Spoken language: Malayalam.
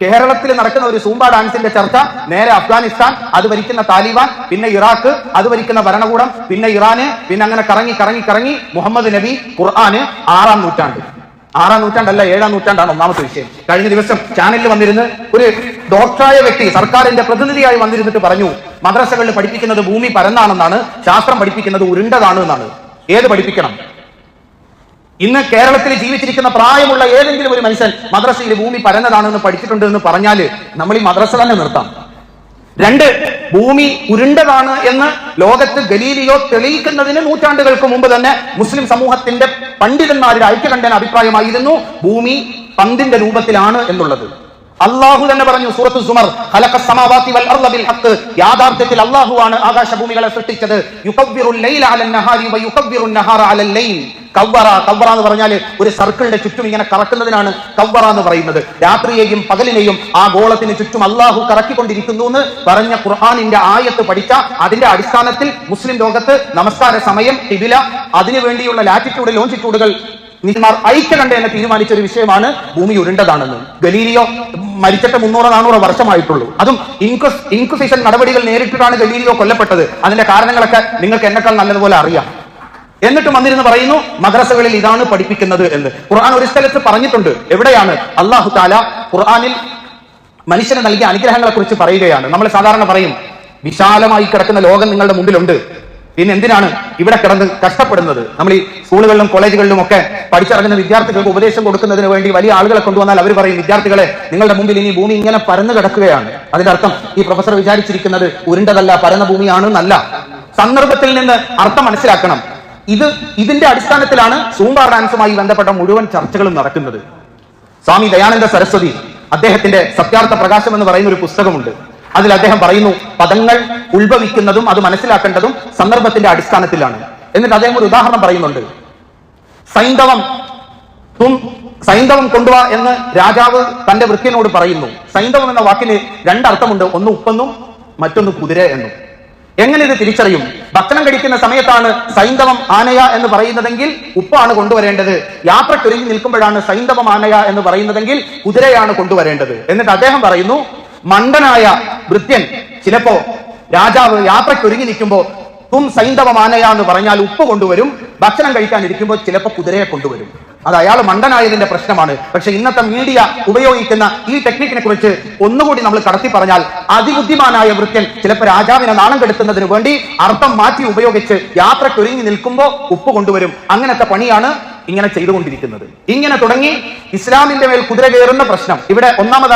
കേരളത്തിൽ നടക്കുന്ന ഒരു സൂംബ ഡാൻസിന്റെ ചർച്ച നേരെ അഫ്ഗാനിസ്ഥാൻ അത് ഭരിക്കുന്ന താലിബാൻ പിന്നെ ഇറാഖ് അത് ഭരിക്കുന്ന ഭരണകൂടം പിന്നെ ഇറാന് പിന്നെ അങ്ങനെ കറങ്ങി കറങ്ങി കറങ്ങി മുഹമ്മദ് നബി ഖുർആാന് ആറാം നൂറ്റാണ്ട്. ആറാം നൂറ്റാണ്ടല്ല ഏഴാം നൂറ്റാണ്ടാണ് ഒന്നാമത്തെ വിഷയം. കഴിഞ്ഞ ദിവസം ചാനലിൽ വന്നിരുന്ന് ഒരു ഡോക്ടറായ വ്യക്തി സർക്കാരിന്റെ പ്രതിനിധിയായി വന്നിരുന്നിട്ട് പറഞ്ഞു മദ്രസകളിൽ പഠിപ്പിക്കുന്നത് ഭൂമി പരന്നാണെന്നാണ് ശാസ്ത്രം പഠിപ്പിക്കുന്നത് ഉരുണ്ടതാണ് എന്നാണ് ഏത് പഠിപ്പിക്കണം? ഇന്ന് കേരളത്തിൽ ജീവിച്ചിരിക്കുന്ന പ്രായമുള്ള ഏതെങ്കിലും ഒരു മനുഷ്യൻ മദ്രസയിൽ ഭൂമി പരന്നതാണെന്ന് പഠിച്ചിട്ടുണ്ട് എന്ന് പറഞ്ഞാൽ നമ്മൾ ഈ മദ്രസ തന്നെ നിർത്താം. രണ്ട് ഭൂമി ഉരുണ്ടതാണ് എന്ന് ലോകത്ത് ഗലീലിയോ തെളിയിക്കുന്നതിന് നൂറ്റാണ്ടുകൾക്ക് മുമ്പ് തന്നെ മുസ്ലിം സമൂഹത്തിന്റെ പണ്ഡിതന്മാരുടെ ഐക്യകണ്ഠന അഭിപ്രായമായിരുന്നു ഭൂമി പന്തിന്റെ രൂപത്തിലാണ് എന്നുള്ളത്. അള്ളാഹു തന്നെ പറഞ്ഞു സൂറത്തു സുമർ ഖലഖ സമാവാതി വൽ അർള ബിൽ ഹഖ്. യാഥാർത്ഥ്യത്തിൽ ആകാശഭൂമികളെ സൃഷ്ടിച്ചത്. യുകവ്വിറുൽ ലൈല അലൻ നഹാരി വ യുകവ്വിറുൻ അലൽ ലൈൽ. കവ്വറ കവ്വറ എന്ന് പറഞ്ഞാൽ ഒരു സർക്കിളിന്റെ ചുറ്റും ഇങ്ങനെ കറക്കുന്നതിനാണ് കവ്വറ എന്ന് പറയുന്നത്. രാത്രിയെയും പകലിനെയും ആ ഗോളത്തിന് ചുറ്റും അള്ളാഹു കറക്കിക്കൊണ്ടിരിക്കുന്നു എന്ന് പറഞ്ഞ ഖുർആാനിന്റെ ആയത്ത് പഠിച്ച അതിന്റെ അടിസ്ഥാനത്തിൽ മുസ്ലിം ലോകത്ത് നമസ്കാര സമയം ടിബില അതിനുവേണ്ടിയുള്ള ലാറ്റിറ്റ്യൂഡ് ലോഞ്ചിറ്റ്യൂഡുകൾ നിന്മാർ ഐക്യ കണ്ട് എന്നെ തീരുമാനിച്ച ഒരു വിഷയമാണ് ഭൂമി ഉരുണ്ടതാണെന്ന്. ഗലീലിയോ മരിച്ചിട്ട് മുന്നൂറ് നാനൂറ് വർഷമായിട്ടുള്ളൂ. അതും ഇൻക്വസ് ഇൻക്വസിഷൻ നടപടികൾ നേരിട്ടിട്ടാണ് ഗലീലിയോ കൊല്ലപ്പെട്ടത്. അതിന്റെ കാരണങ്ങളൊക്കെ നിങ്ങൾക്ക് എന്നെക്കാൾ നല്ലതുപോലെ അറിയാം. എന്നിട്ട് വന്നിരുന്ന് പറയുന്നു മദ്രസകളിൽ ഇതാണ് പഠിപ്പിക്കുന്നത് എന്ന്. ഖുർആൻ ഒരു സ്ഥലത്ത് പറഞ്ഞിട്ടുണ്ട്. എവിടെയാണ്? അള്ളാഹു താല ഖുർആാനിൽ മനുഷ്യന് നൽകിയ അനുഗ്രഹങ്ങളെ കുറിച്ച് പറയുകയാണ്. നമ്മൾ സാധാരണ പറയും വിശാലമായി കിടക്കുന്ന ലോകം നിങ്ങളുടെ മുമ്പിലുണ്ട്. പിന്നെ എന്തിനാണ് ഇവിടെ കിടന്ന് കഷ്ടപ്പെടുന്നത്? നമ്മൾ ഈ സ്കൂളുകളിലും കോളേജുകളിലും ഒക്കെ പഠിച്ചിറങ്ങുന്ന വിദ്യാർത്ഥികൾക്ക് ഉപദേശം കൊടുക്കുന്നതിന് വേണ്ടി വലിയ ആളുകളെ കൊണ്ടുവന്നാൽ അവർ പറയും വിദ്യാർത്ഥികളെ നിങ്ങളുടെ മുമ്പിൽ ഇനി ഭൂമി ഇങ്ങനെ പരന്നു കിടക്കുകയാണ്. അതിന്റെ അർത്ഥം ഈ പ്രൊഫസർ വിചാരിച്ചിരിക്കുന്നത് ഉരുണ്ടതല്ല പരന്ന ഭൂമിയാണ് എന്നല്ല സന്ദർഭത്തിൽ നിന്ന് അർത്ഥം മനസ്സിലാക്കണം. ഇത് ഇതിന്റെ അടിസ്ഥാനത്തിലാണ് സൂംബാർ ഡാൻസുമായി ബന്ധപ്പെട്ട മുഴുവൻ ചർച്ചകളും നടക്കുന്നത്. സ്വാമി ദയാനന്ദ സരസ്വതി അദ്ദേഹത്തിന്റെ സത്യാർത്ഥ പ്രകാശം എന്ന് പറയുന്ന ഒരു പുസ്തകമുണ്ട്. അതിൽ അദ്ദേഹം പറയുന്നു പദങ്ങൾ ഉത്ഭവിക്കുന്നതും അത് മനസ്സിലാക്കേണ്ടതും സന്ദർഭത്തിന്റെ അടിസ്ഥാനത്തിലാണ്. എന്നിട്ട് അദ്ദേഹം ഒരു ഉദാഹരണം പറയുന്നുണ്ട്. സൈന്ധവം തും സൈന്ധവം കൊണ്ടുവാ എന്ന് രാജാവ് തന്റെ വൃത്തിയനോട് പറയുന്നു. സൈന്ധവം എന്ന വാക്കിന് രണ്ടർത്ഥമുണ്ട് ഒന്ന് ഉപ്പെന്നും മറ്റൊന്ന് കുതിര എന്നും. എങ്ങനെ ഇത് തിരിച്ചറിയും? ഭക്ഷണം കഴിക്കുന്ന സമയത്താണ് സൈന്ധവം ആനയ എന്ന് പറയുന്നതെങ്കിൽ ഉപ്പാണ് കൊണ്ടുവരേണ്ടത്. യാത്ര യാത്രക്കൊരുങ്ങി നിൽക്കുമ്പോഴാണ് സൈന്ധവം ആനയ എന്ന് പറയുന്നതെങ്കിൽ കുതിരയാണ് കൊണ്ടുവരേണ്ടത്. എന്നിട്ട് അദ്ദേഹം പറയുന്നു മണ്ടനായ ഭൃത്യൻ. ചിലപ്പോ രാജാവ് യാത്രയ്ക്ക് ഒരുങ്ങി നിൽക്കുമ്പോ തും സൈന്ധവ എന്ന് പറഞ്ഞാൽ ഉപ്പ് കൊണ്ടുവരും ഭക്ഷണം കഴിക്കാൻ ഇരിക്കുമ്പോൾ ചിലപ്പോൾ കുതിരയെ കൊണ്ടുവരും. അത് അയാൾ മണ്ടനായതിന്റെ പ്രശ്നമാണ്. പക്ഷെ ഇന്നത്തെ മീഡിയ ഉപയോഗിക്കുന്ന ഈ ടെക്നിക്കിനെ കുറിച്ച് ഒന്നുകൂടി നമ്മൾ കടത്തി പറഞ്ഞാൽ അതിബുദ്ധിമാനായ വൃത്യൻ ചിലപ്പോൾ രാജാവിനെ നാണം കെടുത്തുന്നതിന് വേണ്ടി അർത്ഥം മാറ്റി ഉപയോഗിച്ച് യാത്രക്കൊരുങ്ങി നിൽക്കുമ്പോൾ ഉപ്പ് കൊണ്ടുവരും. അങ്ങനത്തെ പണിയാണ് ഇങ്ങനെ ചെയ്തുകൊണ്ടിരിക്കുന്നത്. ഇങ്ങനെ തുടങ്ങി ഇസ്ലാമിന്റെ മേൽ കുതിര കയറുന്ന പ്രശ്നം. ഇവിടെ ഒന്നാമത്